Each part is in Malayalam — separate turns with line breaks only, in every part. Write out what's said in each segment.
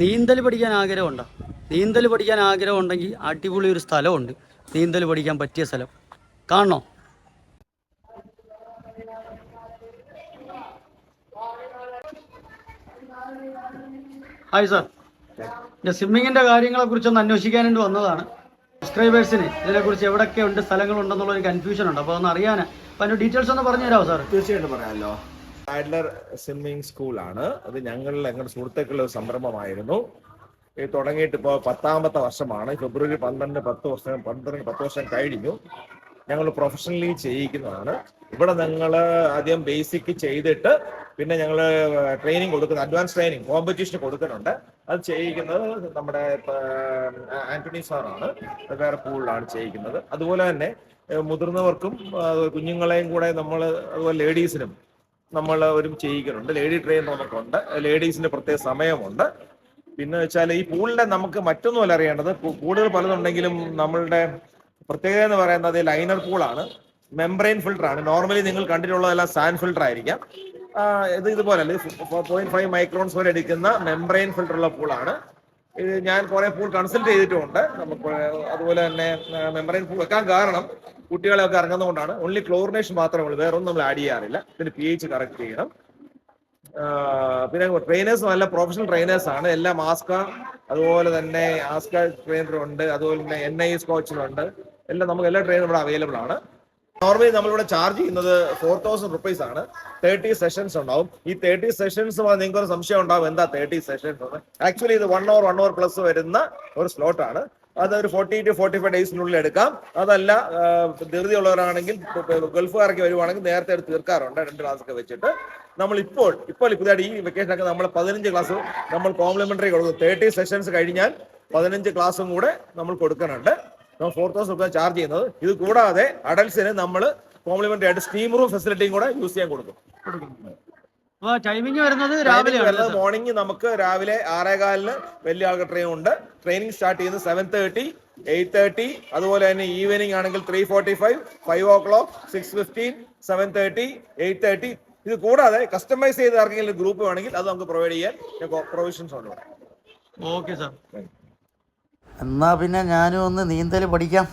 നീന്തൽ പഠിക്കാൻ ആഗ്രഹമുണ്ടോ? നീന്തൽ പഠിക്കാൻ ആഗ്രഹം ഉണ്ടെങ്കിൽ അടിപൊളി ഒരു സ്ഥലമുണ്ട്. നീന്തൽ പഠിക്കാൻ പറ്റിയ സ്ഥലം. കാണണോ? ഹായ് സാർ എന്റെ സ്വിമ്മിങ്ങിന്റെ കാര്യങ്ങളെ കുറിച്ചൊന്ന് അന്വേഷിക്കാനായിട്ട് വന്നതാണ്. സബ്സ്ക്രൈബേഴ്സിന് ഇതിനെക്കുറിച്ച് എവിടെയൊക്കെ ഉണ്ട് സ്ഥലങ്ങളുണ്ടെന്നുള്ള ഒരു കൺഫ്യൂഷൻ ഉണ്ട്. അപ്പോൾ ഒന്ന് അറിയാനാണ് അപ്പോൾ അതിന്റെ ഡീറ്റെയിൽസ് ഒന്ന് പറഞ്ഞു തരാമോ സാർ
തീർച്ചയായിട്ടും പറയാമല്ലോ. ആഡ്ലർ സ്വിമ്മിംഗ് സ്കൂളാണ് അത് ഞങ്ങളിൽ ഞങ്ങളുടെ സുഹൃത്തുക്കളുടെ ഒരു സംരംഭമായിരുന്നു. തുടങ്ങിയിട്ട് ഇപ്പോൾ പത്താമത്തെ വർഷമാണ്. ഫെബ്രുവരി പന്ത്രണ്ട് പത്ത് വർഷം പന്ത്രണ്ട് പത്ത് വർഷം കഴിഞ്ഞു. ഞങ്ങൾ പ്രൊഫഷണലി ചെയ്യിക്കുന്നതാണ്. ഇവിടെ ഞങ്ങൾ ആദ്യം ബേസിക് ചെയ്തിട്ട് പിന്നെ ഞങ്ങൾ ട്രെയിനിങ് കൊടുക്കുന്ന. അഡ്വാൻസ് ട്രെയിനിങ് കോമ്പറ്റീഷന് കൊടുക്കുന്നുണ്ട്. അത് ചെയ്യിക്കുന്നത് നമ്മുടെ ആന്റണി സാറാണ് വേറെ പൂളിലാണ് ചെയ്യിക്കുന്നത്. അതുപോലെ തന്നെ മുതിർന്നവർക്കും കുഞ്ഞുങ്ങളെയും കൂടെ നമ്മൾ അതുപോലെ ലേഡീസിനും നമ്മൾ ഒരു ചെയ്യിക്കുന്നുണ്ട് ലേഡി ട്രെയിൻ നമുക്കുണ്ട്. ലേഡീസിന്റെ പ്രത്യേക സമയമുണ്ട്. പിന്നെ വെച്ചാൽ ഈ പൂളിന്റെ നമുക്ക് മറ്റൊന്നുമല്ല അറിയേണ്ടത്. കൂടുതൽ പലതുണ്ടെങ്കിലും നമ്മളുടെ പ്രത്യേകത എന്ന് പറയുന്നത് ലൈനർ പൂളാണ്. മെംബ്രെയിൻ ഫിൽട്ടർ ആണ് നോർമലി നിങ്ങൾ കണ്ടിട്ടുള്ളതെല്ലാം സാൻഡ് ഫിൽട്ടർ ആയിരിക്കാം ഇത് ഇതുപോലെ പോയിന്റ് ഫൈവ് മൈക്രോൺസ് വരെ എടുക്കുന്ന മെംബ്രെയിൻ ഫിൽട്ടർ ഉള്ള പൂളാണ്. ഞാൻ കുറെ ഫുൾ കൺസൾട്ട് ചെയ്തിട്ടുമുണ്ട്. നമുക്ക് അതുപോലെ തന്നെ മെമ്പറൈൻ പൂൾ വെക്കാൻ കാരണം കുട്ടികളെയൊക്കെ ഇറങ്ങുന്നതുകൊണ്ടാണ്. ഓൺലി ക്ലോറിനേഷൻ മാത്രമേ ഉള്ളൂ വേറൊന്നും നമ്മൾ ആഡ് ചെയ്യാറില്ല. പിന്നെ പി എച്ച് കറക്റ്റ് ചെയ്യണം പിന്നെ ട്രെയിനേഴ്സ് നല്ല പ്രൊഫഷണൽ ട്രെയിനേഴ്സ് ആണ്. എല്ലാ ആസ്ക അതുപോലെ തന്നെ ആസ്ക ട്രെയിനറുണ്ട് അതുപോലെ തന്നെ എൻ ഐ എസ് കോച്ചിലുണ്ട് എല്ലാം നമുക്ക് എല്ലാ ട്രെയിനും ഇവിടെ അവൈലബിൾ ആണ്. നോർമലി നമ്മളിവിടെ ചാർജ് ചെയ്യുന്നത് ഫോർ തൗസൻഡ് റുപ്പീസ് ആണ്. തേർട്ടി സെഷൻസ് ഉണ്ടാവും. ഈ തേർട്ടി സെഷൻസ് നിങ്ങൾക്ക് ഒരു സംശയം ഉണ്ടാവും എന്താ തേർട്ടി സെഷൻസ് ആക്ച്വലി ഇത് one hour one hour plus വരുന്ന ഒരു സ്ലോട്ട് ആണ്. അത് ഒരു ഫോർട്ടി ടു ഫോർട്ടി ഫൈവ് ഡേയ്സിനുള്ളിൽ എടുക്കാം. അതല്ല ധൃതിയുള്ളവരാണെങ്കിൽ ഗൾഫുകാരൊക്കെ വരുവാണെങ്കിൽ നേരത്തെ എടുത്ത് തീർക്കാറുണ്ട് രണ്ട് ക്ലാസ് ഒക്കെ വെച്ചിട്ട്. നമ്മൾ ഇപ്പോൾ ഇപ്പോൾ പുതിയതായിട്ട് ഈ വെക്കേഷനൊക്കെ നമ്മൾ പതിനഞ്ച് ക്ലാസ് നമ്മൾ കോംപ്ലിമെന്ററി കൊടുക്കും തേർട്ടി സെഷൻസ് കഴിഞ്ഞാൽ പതിനഞ്ച് ക്ലാസ്സും കൂടെ നമ്മൾ കൊടുക്കുന്നുണ്ട്. നമ്മൾ ഫോർ തൗസൻഡ് റുപ്പീസ് ചാർജ് ചെയ്യുന്നത്. ഇത് കൂടാതെ അഡൽസിന് നമ്മൾ കോംപ്ലിമെന്ററി ആയിട്ട് സ്റ്റീം റൂം ഫെസിലിറ്റിയും കൂടെ യൂസ് ചെയ്യാൻ കൊടുക്കും.
ടൈമിംഗ് വരുന്നത്
മോർണിംഗ് നമുക്ക് രാവിലെ ആറേകാലിന് വലിയ ആൾക്ക് ട്രെയിൻ ഉണ്ട്. ട്രെയിനിങ് സ്റ്റാർട്ട് ചെയ്യുന്നത് സെവൻ തേർട്ടി എയ്റ്റ് തേർട്ടി അതുപോലെ തന്നെ ഈവനിങ് ആണെങ്കിൽ three forty five five o'clock six fifteen seven thirty eight thirty ഇത് കൂടാതെ കസ്റ്റമൈസ് ചെയ്ത് ആർക്കെങ്കിലും ഗ്രൂപ്പ് വേണമെങ്കിൽ അത് നമുക്ക് പ്രൊവൈഡ് ചെയ്യാൻ പ്രൊവിഷൻസ് ഉണ്ട്
ഓക്കെ സാർ
എന്നാ പിന്നെ ഞാനും ഒന്ന് നീന്തൽ പഠിക്കാം.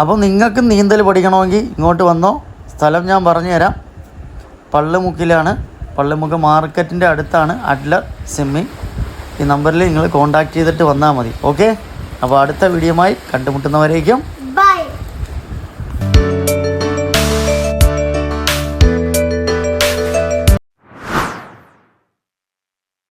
അപ്പോൾ നിങ്ങൾക്ക് നീന്തൽ പഠിക്കണമെങ്കിൽ ഇങ്ങോട്ട് വന്നോ. സ്ഥലം ഞാൻ പറഞ്ഞു തരാം പള്ളിമുക്കിലാണ്. പള്ളിമുക്ക് മാർക്കറ്റിന്റെ അടുത്താണ് അഡ്ലർ സിമ്മി. ഈ നമ്പറിൽ നിങ്ങൾ കോൺടാക്ട് ചെയ്തിട്ട് വന്നാൽ മതി. ഓക്കെ അപ്പോൾ അടുത്ത വീഡിയോയുമായി കണ്ടുമുട്ടുന്നവരേക്കും